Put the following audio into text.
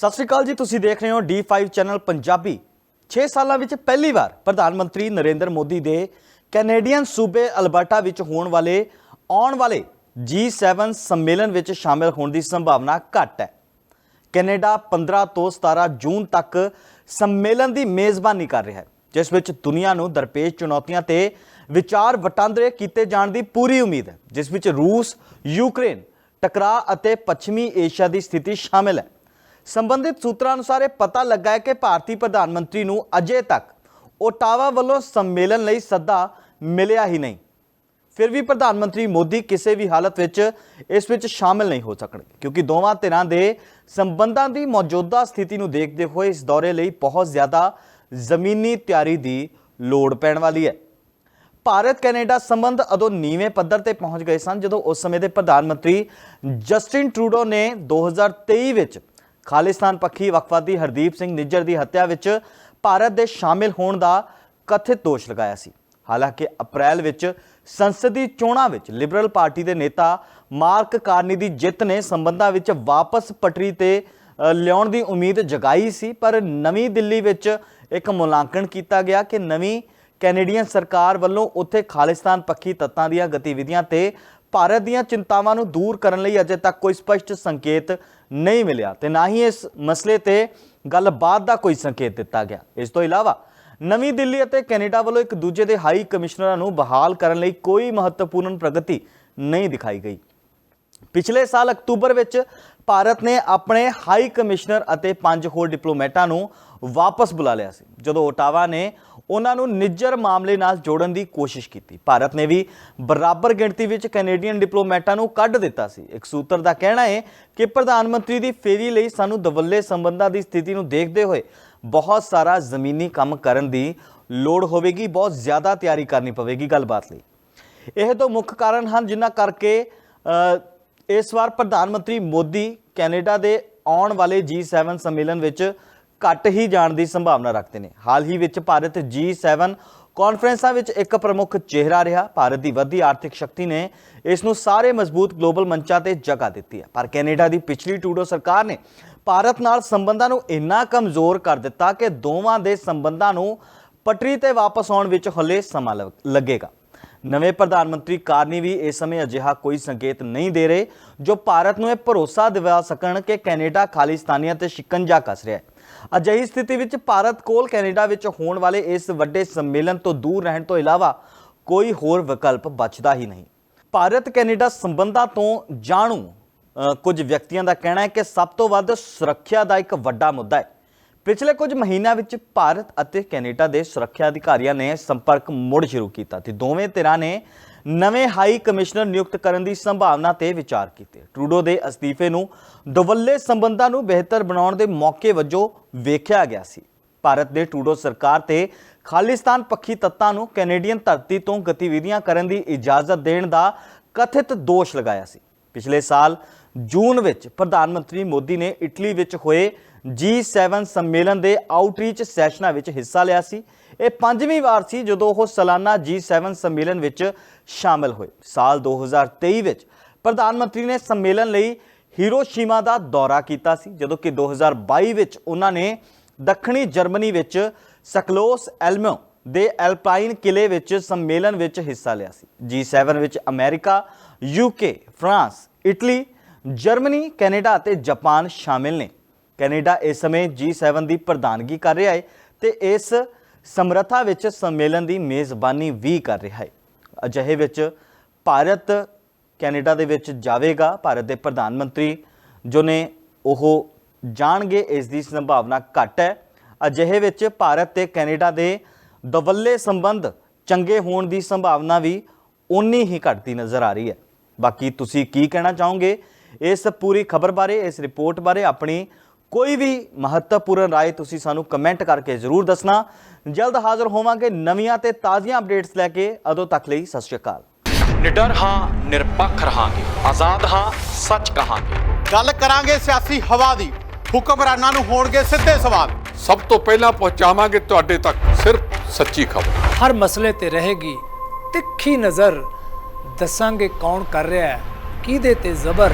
ਸਤਿ ਸ਼੍ਰੀ ਅਕਾਲ ਜੀ, ਤੁਸੀਂ ਦੇਖ ਰਹੇ ਹੋ D5 ਚੈਨਲ ਪੰਜਾਬੀ। 6 ਸਾਲਾਂ ਵਿੱਚ ਪਹਿਲੀ ਵਾਰ ਪ੍ਰਧਾਨ ਮੰਤਰੀ ਨਰਿੰਦਰ ਮੋਦੀ ਦੇ ਕੈਨੇਡੀਅਨ ਸੂਬੇ ਅਲਬਰਟਾ ਵਿੱਚ ਹੋਣ ਵਾਲੇ, ਆਉਣ ਵਾਲੇ G7 ਸੰਮੇਲਨ ਵਿੱਚ ਸ਼ਾਮਿਲ ਹੋਣ ਦੀ ਸੰਭਾਵਨਾ ਘੱਟ ਹੈ। ਕੈਨੇਡਾ 15 ਤੋਂ 17 ਜੂਨ ਤੱਕ ਸੰਮੇਲਨ ਦੀ ਮੇਜ਼ਬਾਨੀ ਕਰ ਰਿਹਾ ਹੈ, ਜਿਸ ਵਿੱਚ ਦੁਨੀਆ ਨੂੰ ਦਰਪੇਸ਼ ਚੁਣੌਤੀਆਂ ਤੇ ਵਿਚਾਰ ਵਟਾਂਦਰੇ ਕੀਤੇ ਜਾਣ ਦੀ ਪੂਰੀ ਉਮੀਦ ਹੈ, ਜਿਸ ਵਿੱਚ ਰੂਸ, ਯੂਕਰੇਨ, ਟਕਰਾਅ ਅਤੇ ਪੱਛਮੀ ਏਸ਼ੀਆ ਦੀ ਸਥਿਤੀ ਸ਼ਾਮਿਲ ਹੈ। ਸੰਬੰਧਿਤ ਸੂਤਰਾਂ ਅਨੁਸਾਰ ਇਹ ਪਤਾ ਲੱਗਾ ਹੈ ਕਿ ਭਾਰਤੀ ਪ੍ਰਧਾਨ ਮੰਤਰੀ ਨੂੰ ਅਜੇ ਤੱਕ ਓਟਾਵਾ ਵੱਲੋਂ ਸੰਮੇਲਨ ਲਈ ਸੱਦਾ ਮਿਲਿਆ ਹੀ ਨਹੀਂ। ਫਿਰ ਵੀ ਪ੍ਰਧਾਨ ਮੰਤਰੀ ਮੋਦੀ ਕਿਸੇ ਵੀ ਹਾਲਤ ਵਿੱਚ ਇਸ ਵਿੱਚ ਸ਼ਾਮਿਲ ਨਹੀਂ ਹੋ ਸਕਣਗੇ ਕਿਉਂਕਿ ਦੋਵਾਂ ਧਿਰਾਂ ਦੇ ਸੰਬੰਧਾਂ ਦੀ ਮੌਜੂਦਾ ਸਥਿਤੀ ਨੂੰ ਦੇਖਦੇ ਹੋਏ ਇਸ ਦੌਰੇ ਲਈ ਬਹੁਤ ਜ਼ਿਆਦਾ ਜ਼ਮੀਨੀ ਤਿਆਰੀ ਦੀ ਲੋੜ ਪੈਣ ਵਾਲੀ ਹੈ। ਭਾਰਤ, ਕੈਨੇਡਾ ਸੰਬੰਧ ਉਦੋਂ ਨੀਵੇਂ ਪੱਧਰ ਤੇ ਪਹੁੰਚ ਗਏ ਸਨ ਜਦੋਂ ਉਸ ਸਮੇਂ ਦੇ ਪ੍ਰਧਾਨ ਮੰਤਰੀ ਜਸਟਿਨ ਟਰੂਡੋ ਨੇ 2023 ਵਿੱਚ ਖਾਲਿਸਤਾਨ ਪੱਖੀ ਵਕਫਾਦੀ ਹਰਦੀਪ ਸਿੰਘ ਨਿੱਜਰ ਦੀ ਹੱਤਿਆ ਵਿੱਚ ਭਾਰਤ ਦੇ ਸ਼ਾਮਿਲ ਹੋਣ ਦਾ ਕਥਿਤ ਦੋਸ਼ ਲਗਾਇਆ ਸੀ। ਹਾਲਾਂਕਿ ਅਪ੍ਰੈਲ ਵਿੱਚ ਸੰਸਦੀ ਚੋਣਾਂ ਵਿੱਚ ਲਿਬਰਲ ਪਾਰਟੀ ਦੇ ਨੇਤਾ ਮਾਰਕ ਕਾਰਨੀ ਦੀ ਜਿੱਤ ਨੇ ਸੰਬੰਧਾਂ ਵਿੱਚ ਵਾਪਸ ਪਟਰੀ ਤੇ ਲਿਆਉਣ ਦੀ ਉਮੀਦ ਜਗਾਈ ਸੀ, ਪਰ ਨਵੀਂ ਦਿੱਲੀ ਵਿੱਚ ਇੱਕ ਮੁਲਾਂਕਣ ਕੀਤਾ ਗਿਆ ਕਿ ਨਵੀਂ ਕੈਨੇਡੀਅਨ ਸਰਕਾਰ ਵੱਲੋਂ ਉੱਥੇ ਖਾਲਿਸਤਾਨ ਪੱਖੀ ਤੱਤਾਂ ਦੀਆਂ ਗਤੀਵਿਧੀਆਂ ਤੇ ਭਾਰਤ ਦੀਆਂ ਚਿੰਤਾਵਾਂ ਨੂੰ ਦੂਰ ਕਰਨ ਲਈ ਅਜੇ ਤੱਕ ਕੋਈ ਸਪਸ਼ਟ ਸੰਕੇਤ ਨਹੀਂ ਮਿਲਿਆ ਤੇ ਨਾ ਹੀ ਇਸ ਮਸਲੇ ਤੇ ਗੱਲਬਾਤ ਦਾ ਕੋਈ ਸੰਕੇਤ ਦਿੱਤਾ ਗਿਆ। ਇਸ ਤੋਂ ਇਲਾਵਾ ਨਵੀਂ ਦਿੱਲੀ ਅਤੇ ਕੈਨੇਡਾ ਵੱਲੋਂ ਇੱਕ ਦੂਜੇ ਦੇ ਹਾਈ ਕਮਿਸ਼ਨਰਾਂ ਨੂੰ ਬਹਾਲ ਕਰਨ ਲਈ ਕੋਈ ਮਹੱਤਵਪੂਰਨ ਪ੍ਰਗਤੀ ਨਹੀਂ ਦਿਖਾਈ ਗਈ। ਪਿਛਲੇ ਸਾਲ ਅਕਤੂਬਰ ਵਿੱਚ ਭਾਰਤ ਨੇ ਆਪਣੇ ਹਾਈ ਕਮਿਸ਼ਨਰ ਅਤੇ ਪੰਜ ਹੋਰ ਡਿਪਲੋਮੈਟਾਂ ਨੂੰ ਵਾਪਸ ਬੁਲਾ ਲਿਆ ਸੀ। ਜਦੋਂ ਓਟਾਵਾ ਨੇ ਉਹਨਾਂ ਨੂੰ ਨਿੱਜਰ ਮਾਮਲੇ ਨਾਲ ਜੋੜਨ ਦੀ ਕੋਸ਼ਿਸ਼ ਕੀਤੀ। ਭਾਰਤ ਨੇ ਵੀ ਬਰਾਬਰ ਗਿਣਤੀ ਵਿੱਚ ਕੈਨੇਡੀਅਨ ਡਿਪਲੋਮੈਟਾਂ ਨੂੰ ਕੱਢ ਦਿੱਤਾ ਸੀ। ਇੱਕ ਸੂਤਰ ਦਾ ਕਹਿਣਾ ਹੈ ਕਿ ਪ੍ਰਧਾਨ ਮੰਤਰੀ ਦੀ ਫੇਰੀ ਲਈ ਸਾਨੂੰ ਦਵੱਲੇ ਸੰਬੰਧਾਂ ਦੀ ਸਥਿਤੀ ਨੂੰ ਦੇਖਦੇ ਹੋਏ ਬਹੁਤ ਸਾਰਾ ਜ਼ਮੀਨੀ ਕੰਮ ਕਰਨ ਦੀ ਲੋੜ ਹੋਵੇਗੀ, ਬਹੁਤ ਜ਼ਿਆਦਾ ਤਿਆਰੀ ਕਰਨੀ ਪਵੇਗੀ ਗੱਲਬਾਤ ਲਈ। ਇਹ ਤੋਂ ਮੁੱਖ ਕਾਰਨ ਹਨ ਜਿਨ੍ਹਾਂ ਕਰਕੇ ਇਸ ਵਾਰ ਪ੍ਰਧਾਨ ਮੰਤਰੀ ਮੋਦੀ ਕੈਨੇਡਾ ਦੇ ਆਉਣ ਵਾਲੇ G7 ਸੰਮੇਲਨ ਵਿੱਚ ਘੱਟ ਹੀ ਜਾਣ ਦੀ ਸੰਭਾਵਨਾ ਰੱਖਦੇ ਨੇ। ਹਾਲ ਹੀ ਵਿੱਚ ਭਾਰਤ G7 ਕਾਨਫਰੰਸਾਂ ਵਿੱਚ ਇੱਕ ਪ੍ਰਮੁੱਖ ਚਿਹਰਾ ਰਿਹਾ। ਭਾਰਤ ਦੀ ਵੱਧਦੀ ਆਰਥਿਕ ਸ਼ਕਤੀ ਨੇ ਇਸ ਨੂੰ ਸਾਰੇ ਮਜ਼ਬੂਤ ਗਲੋਬਲ ਮੰਚਾਂ ਤੇ ਜਗ੍ਹਾ ਦਿੱਤੀ ਹੈ। ਪਰ ਕੈਨੇਡਾ ਦੀ ਪਿਛਲੀ ਟੂਡੋ ਸਰਕਾਰ ਨੇ ਭਾਰਤ ਨਾਲ ਸੰਬੰਧਾਂ ਨੂੰ ਇੰਨਾ ਕਮਜ਼ੋਰ ਕਰ ਦਿੱਤਾ ਕਿ ਦੋਵਾਂ ਦੇ ਸੰਬੰਧਾਂ ਨੂੰ ਪਟਰੀ ਤੇ ਵਾਪਸ ਆਉਣ ਵਿੱਚ ਹਲੇ ਸਮਾਂ ਲੱਗ- ਲੱਗੇਗਾ। ਨਵੇਂ ਪ੍ਰਧਾਨ ਮੰਤਰੀ ਕਾਰਨੀ ਵੀ ਇਸ ਸਮੇਂ ਅਜਿਹਾ ਕੋਈ ਸੰਕੇਤ ਨਹੀਂ ਦੇ ਰਹੇ, ਜੋ ਭਾਰਤ ਨੂੰ ਇਹ ਭਰੋਸਾ ਦਿਵਾ ਸਕਣ ਕਿ ਕੈਨੇਡਾ ਖਾਲਿਸਤਾਨੀਆਂ ਤੇ ਸ਼ਿਕੰਜਾ ਕੱਸ ਰਿਹਾ ਹੈ। ਅਜਿਹੀ ਸਥਿਤੀ ਵਿੱਚ ਭਾਰਤ ਕੋਲ ਕੈਨੇਡਾ ਵਿੱਚ ਹੋਣ ਵਾਲੇ ਇਸ ਵੱਡੇ ਸੰਮੇਲਨ ਤੋਂ ਦੂਰ ਰਹਿਣ ਤੋਂ ਇਲਾਵਾ ਕੋਈ ਹੋਰ ਵਿਕਲਪ ਬਚਦਾ ਹੀ ਨਹੀਂ। ਭਾਰਤ ਕੈਨੇਡਾ ਸੰਬੰਧਾਂ ਤੋਂ ਜਾਣੂ ਕੁਝ ਵਿਅਕਤੀਆਂ ਦਾ ਕਹਿਣਾ ਹੈ ਕਿ ਸਭ ਤੋਂ ਵੱਧ ਸੁਰੱਖਿਆ ਦਾ ਇੱਕ ਵੱਡਾ ਮੁੱਦਾ ਹੈ। ਪਿਛਲੇ ਕੁਝ ਮਹੀਨਿਆਂ ਵਿੱਚ ਭਾਰਤ ਅਤੇ ਕੈਨੇਡਾ ਦੇ ਸੁਰੱਖਿਆ ਅਧਿਕਾਰੀਆਂ ਨੇ ਸੰਪਰਕ ਮੁੜ ਸ਼ੁਰੂ ਕੀਤਾ ਤੇ ਦੋਵੇਂ ਧਿਰਾਂ ਨੇ ਨਵੇਂ ਹਾਈ ਕਮਿਸ਼ਨਰ ਨਿਯੁਕਤ ਕਰਨ ਦੀ ਸੰਭਾਵਨਾ ਤੇ ਵਿਚਾਰ ਕੀਤੇ। ਟਰੂਡੋ ਦੇ ਅਸਤੀਫੇ ਨੂੰ ਦਵੱਲੇ ਸੰਬੰਧਾਂ ਨੂੰ ਬਿਹਤਰ ਬਣਾਉਣ ਦੇ ਮੌਕੇ ਵਜੋਂ ਵੇਖਿਆ ਗਿਆ ਸੀ। ਭਾਰਤ ਦੇ ਟਰੂਡੋ ਸਰਕਾਰ ਤੇ ਖਾਲਿਸਤਾਨ ਪੱਖੀ ਤੱਤਾਂ ਨੂੰ ਕੈਨੇਡੀਅਨ ਧਰਤੀ ਤੋਂ ਗਤੀਵਿਧੀਆਂ ਕਰਨ ਦੀ ਇਜਾਜ਼ਤ ਦੇਣ ਦਾ ਕਥਿਤ ਦੋਸ਼ ਲਗਾਇਆ ਸੀ। ਪਿਛਲੇ ਸਾਲ ਜੂਨ ਵਿੱਚ ਪ੍ਰਧਾਨ ਮੰਤਰੀ ਮੋਦੀ ਨੇ ਇਟਲੀ ਵਿੱਚ ਹੋਏ G7 ਸੰਮੇਲਨ ਦੇ ਆਊਟਰੀਚ ਸੈਸ਼ਨਾਂ ਵਿੱਚ ਹਿੱਸਾ ਲਿਆ ਸੀ। ਇਹ ਪੰਜਵੀਂ ਵਾਰ ਸੀ ਜਦੋਂ ਉਹ ਸਾਲਾਨਾ G7 ਸੰਮੇਲਨ ਵਿੱਚ ਸ਼ਾਮਲ ਹੋਏ। ਸਾਲ 2023 ਵਿੱਚ ਪ੍ਰਧਾਨ ਮੰਤਰੀ ਨੇ ਸੰਮੇਲਨ ਲਈ ਹੀਰੋਸ਼ੀਮਾ ਦਾ ਦੌਰਾ ਕੀਤਾ ਸੀ, ਜਦੋਂ ਕਿ 2022 ਵਿੱਚ ਉਹਨਾਂ ਨੇ ਦੱਖਣੀ ਜਰਮਨੀ ਵਿੱਚ ਸਕਲੋਸ ਐਲਮੋ ਦੇ ਐਲਪਾਈਨ ਕਿਲੇ ਵਿੱਚ ਸੰਮੇਲਨ ਵਿੱਚ ਹਿੱਸਾ ਲਿਆ ਸੀ। G7 ਵਿੱਚ America UK France Italy Germany, Canada ਅਤੇ ਜਾਪਾਨ ਸ਼ਾਮਿਲ ਨੇ। ਕੈਨੇਡਾ ਇਸ ਸਮੇਂ G7 ਦੀ ਪ੍ਰਧਾਨਗੀ ਕਰ ਰਿਹਾ ਹੈ ਤੇ ਇਸ ਸਮਰੱਥਾ ਵਿੱਚ ਸੰਮੇਲਨ ਦੀ ਮੇਜ਼ਬਾਨੀ ਵੀ ਕਰ ਰਿਹਾ ਹੈ। ਅਜਿਹੇ ਵਿੱਚ ਭਾਰਤ ਕੈਨੇਡਾ ਦੇ ਵਿੱਚ ਜਾਵੇਗਾ। ਭਾਰਤ ਦੇ ਪ੍ਰਧਾਨ ਮੰਤਰੀ ਜੋ ਨੇ ਉਹ ਜਾਣਗੇ, ਇਸ ਦੀ ਸੰਭਾਵਨਾ ਘੱਟ ਹੈ। ਅਜਿਹੇ ਵਿੱਚ ਭਾਰਤ ਤੇ ਕੈਨੇਡਾ ਦੇ ਦਵੱਲੇ ਸੰਬੰਧ ਚੰਗੇ ਹੋਣ ਦੀ ਸੰਭਾਵਨਾ ਵੀ ਉਨੀ ਹੀ ਘਟਦੀ ਨਜ਼ਰ ਆ ਰਹੀ ਹੈ। ਬਾਕੀ ਤੁਸੀਂ ਕੀ ਕਹਿਣਾ ਚਾਹੋਗੇ? ਇਸ ਪੂਰੀ ਖਬਰ ਬਾਰੇ ਇਸ ਰਿਪੋਰਟ ਬਾਰੇ ਆਪਣੀ ਕੋਈ ਵੀ ਮਹੱਤਵਪੂਰਨ رائے ਤੁਸੀਂ ਸਾਨੂੰ ਕਮੈਂਟ ਕਰਕੇ ਜ਼ਰੂਰ ਦੱਸਣਾ ਜਲਦ ਹਾਜ਼ਰ ਹੋਵਾਂਗੇ ਨਵੀਆਂ ਤੇ ਤਾਜ਼ੀਆਂ ਅਪਡੇਟਸ ਲੈ ਕੇ ਉਦੋਂ ਤੱਕ ਲਈ ਸਤਿ ਸ਼੍ਰੀ ਅਕਾਲ ਨਿਡਰ ਹਾਂ ਨਿਰਪੱਖ ਰਹਾਂਗੇ ਆਜ਼ਾਦ ਹਾਂ ਸੱਚ ਕਹਾਂਗੇ ਗੱਲ ਕਰਾਂਗੇ ਸਿਆਸੀ ਹਵਾ ਦੀ ਹੁਕਮਰਾਨਾਂ ਨੂੰ ਹੋਣਗੇ ਸਿੱਧੇ ਸਵਾਲ ਸਭ ਤੋਂ ਪਹਿਲਾਂ ਪਹੁੰਚਾਵਾਂਗੇ ਤੁਹਾਡੇ ਤੱਕ ਸਿਰਫ ਸੱਚੀ ਖਬਰ ਹਰ ਮਸਲੇ ਤੇ ਰਹੇਗੀ ਤਿੱਖੀ ਨਜ਼ਰ ਦੱਸਾਂਗੇ ਕੌਣ ਕਰ ਰਿਹਾ ਹੈ ਕਿਹਦੇ ਤੇ ਜ਼ਬਰ